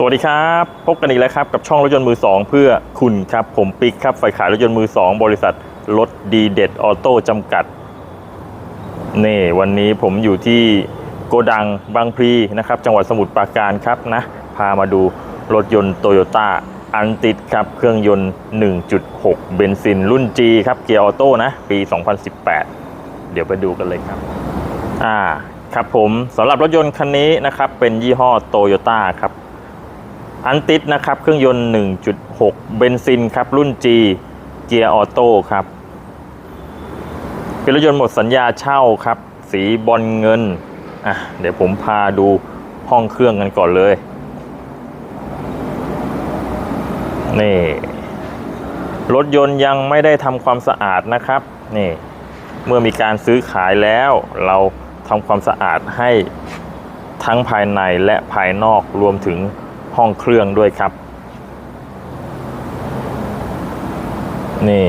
สวัสดีครับ พบกันอีกแล้วครับ กับช่องรถยนต์มือ 2 เพื่อคุณครับ ผมปิ๊กครับฝ่ายขายรถยนต์มือ 2 บริษัทรถดีเด็ดออโต้จำกัดนี่วันนี้ผมอยู่ที่โกดังบางพลีนะครับ จังหวัดสมุทรปราการครับนะ พามาดูรถยนต์โตโยต้าอันติดครับ เครื่องยนต์ 1.6 เบนซินรุ่น G ครับเกียร์ออโต้นะ ปี 2018 เดี๋ยวไปดูกันเลยครับอ่าครับผมสำหรับรถยนต์คันนี้นะครับ เป็นยี่ห้อโตโยต้าครับ อันติดนะครับ เครื่องยนต์ 1.6 เบนซินครับ รุ่น G เกียร์ออโต้ครับ เป็นรถยนต์หมดสัญญาเช่าครับ สีบอลเงิน อะ เดี๋ยวผมพาดูห้องเครื่องกันก่อนเลย นี่ รถยนต์ยังไม่ได้ทำความสะอาดนะครับ นี่ เมื่อมีการซื้อขายแล้ว เราทำความสะอาดให้ทั้งภายในและภายนอกรวมถึง ห้องเครื่องด้วยครับ นี่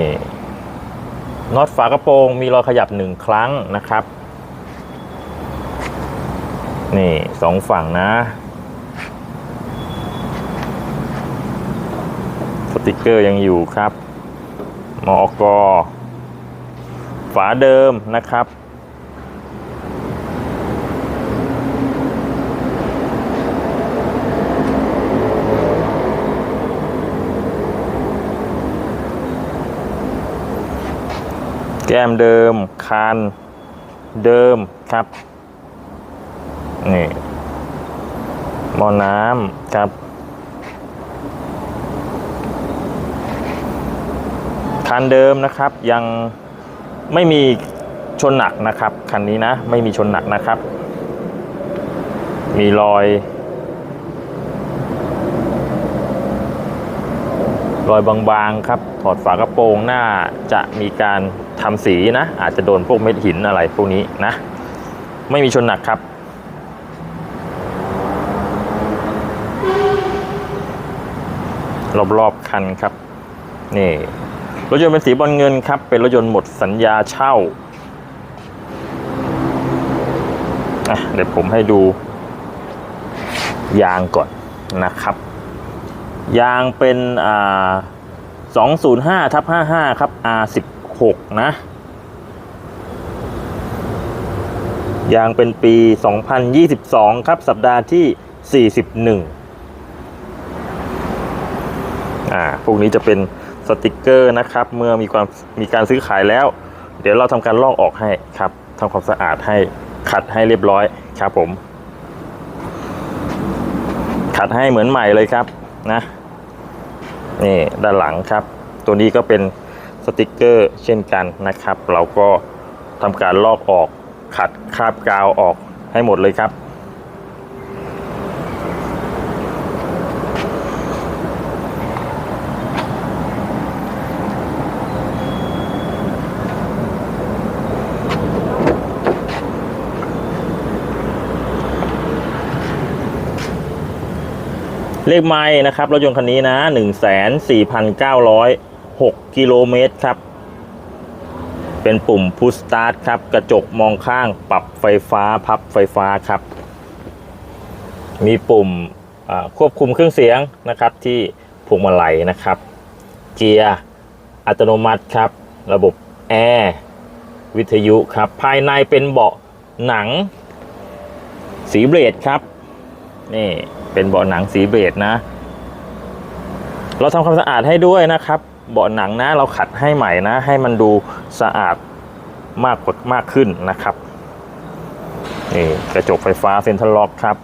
น็อตฝากระโปรงมีรอยขยับหนึ่งครั้งนะครับ นี่สองฝั่งนะสติกเกอร์ยังอยู่ครับมอกฝาเดิมนะครับ แก้มเดิม คานเดิมครับ นี่หม้อน้ำครับ คันเดิมนะครับยังไม่มีชนหนักนะครับ คันนี้นะ ไม่มีชนหนักนะครับ มีรอย รอยบางๆครับ ถอดฝากระโปรงหน้าจะมีการ ทำสีนะ อาจจะโดนพวกเม็ดหินอะไรพวกนี้นะ ไม่มีชนหนักครับ รอบๆคันครับ นี่รถยนต์เป็นสีบอลเงินครับ เป็นรถยนต์หมดสัญญาเช่าเดี๋ยวผมให้ดูยางก่อนนะครับ ยางเป็นอ่า205ทับ55 ครับ R10 6 นะ ยางเป็นปี 2022 ครับ สัปดาห์ที่ 41 อ่า พวกนี้จะเป็นสติกเกอร์นะครับ เมื่อมีความมีการซื้อขายแล้ว เดี๋ยวเราทำการลอกออกให้ครับทำความสะอาดให้ขัดให้เรียบร้อยครับผม ขัดให้เหมือนใหม่เลยครับนะนี่ด้านหลังครับ ตัวนี้ก็เป็น ติกเกอร์ เช่นกันนะครับ เราก็ทำการลอกออกขัดคราบกาวออกให้หมดเลยครับเลขไม้นะครับรถยนต์คันนี้นะ 6 กิโลเมตรครับ เป็นปุ่มพุชสตาร์ทครับ กระจกมองข้างปรับไฟฟ้าพับไฟฟ้าครับ มีปุ่มควบคุมเครื่องเสียงนะครับที่พวงมาลัยนะครับ เกียร์อัตโนมัติครับ ระบบแอร์วิทยุครับ ภายในเป็นเบาะหนังสีเบรดครับ นี่เป็นเบาะหนังสีเบจนะ เราทำความสะอาดให้ด้วยนะครับ เบาะหนังนะเราขัดให้ใหม่นะ ให้มันดูสะอาดมากกว่ามากขึ้นนะครับนี่กระจกไฟฟ้าเซ็นทรัลล็อกครับ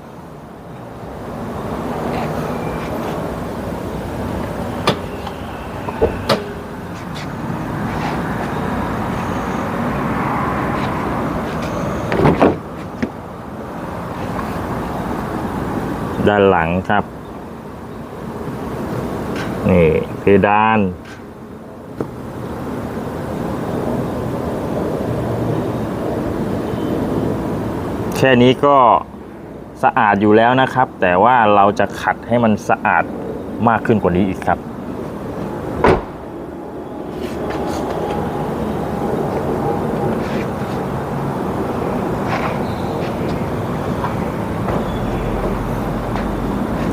ด้านหลังครับ นี่เพดาน แค่นี้ก็สะอาดอยู่แล้วนะครับ แต่ว่าเราจะขัดให้มันสะอาดมากขึ้นกว่านี้อีกครับ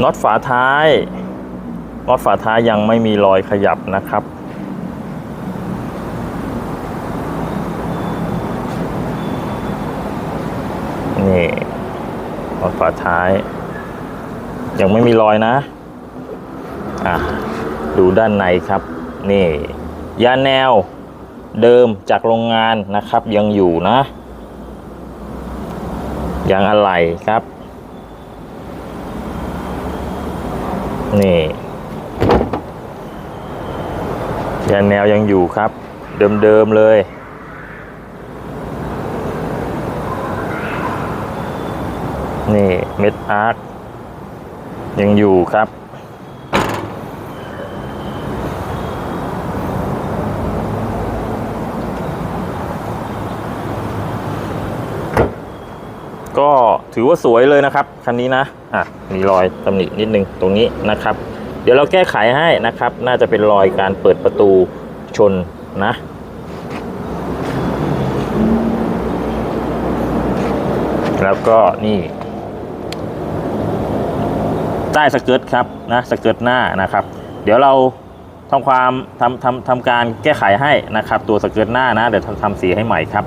น็อตฝาท้ายน็อตฝาท้ายยังไม่มีรอยขยับนะครับ นี่น็อตฝาท้าย ยังไม่มีรอยนะ อะ ดูด้านในครับ นี่ ยาแนวเดิมจากโรงงานนะครับ ยังอยู่นะยังอะไหล่ครับ นี่ยาแนวยังอยู่ครับ เดิมๆเลย นี่เม็ดอาร์คยังอยู่ครับ ก็ถือว่าสวยเลยนะครับ คันนี้นะ อะ มีรอยตำหนินิดนึงตรงนี้นะครับ เดี๋ยวเราแก้ไขให้นะครับ น่าจะเป็นรอยการเปิดประตูชนนะแล้วก็นี่ ใต้สเกิร์ตครับนะสเกิร์ตหน้านะครับ เดี๋ยวเราทำความทำทำทำการแก้ไขให้นะครับ ตัวสเกิร์ตหน้านะเดี๋ยวทำทำสีให้ใหม่ครับ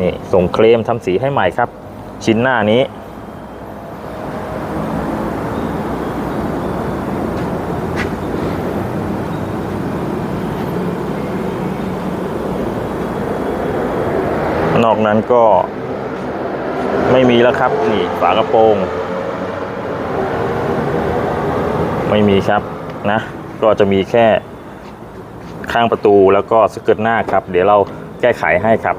นี่ส่งเคลมทำสีให้ใหม่ครับ ชิ้นหน้านี้นอกนั้นก็ไม่มีแล้วครับ นี่ฝากระโปรง ไม่มีครับนะ ก็จะมีแค่ข้างประตูแล้วก็สเกิร์ตหน้าครับ เดี๋ยวเราแก้ไขให้ครับ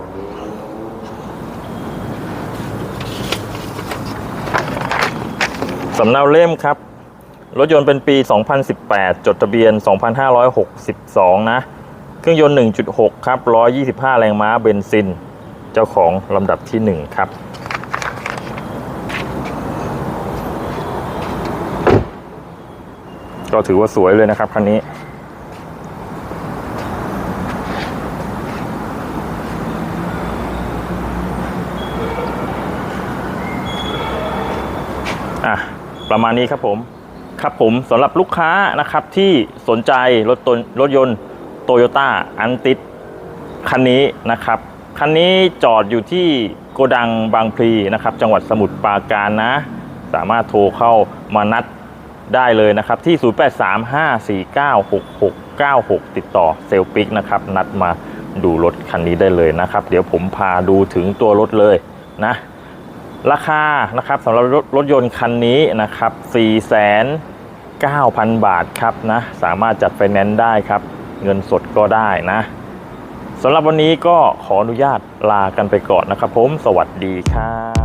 สำเนาเล่มครับ รถยนต์เป็นปี 2018 จดทะเบียน 2562 นะ เครื่องยนต์ 1.6 ครับ 125 แรงม้าเบนซิน เจ้าของลำดับที่ 1 ครับ ก็ถือว่าสวยเลยนะครับคันนี้ อะ ประมาณนี้ครับผม ครับผมสำหรับลูกค้านะครับที่สนใจรถตนรถยนต์โตโยต้าอันติดคันนี้นะครับ คันนี้จอดอยู่ที่โกดังบางพลีนะครับ จังหวัดสมุทรปราการนะ สามารถโทรเข้ามานัด ได้เลยนะครับที่ 0835496696 ติดต่อเซลปิกนะครับ นัดมาดูรถคันนี้ได้เลยนะครับ เดี๋ยวผมพาดูถึงตัวรถเลยนะ ราคานะครับสำหรับรถรถยนต์คันนี้นะครับ 4,900 บาทครับนะ สามารถจัดไฟแนนซ์ได้ครับ เงินสดก็ได้นะสำหรับวันนี้ก็ขออนุญาตลากันไปก่อนนะครับผมสวัสดีครับ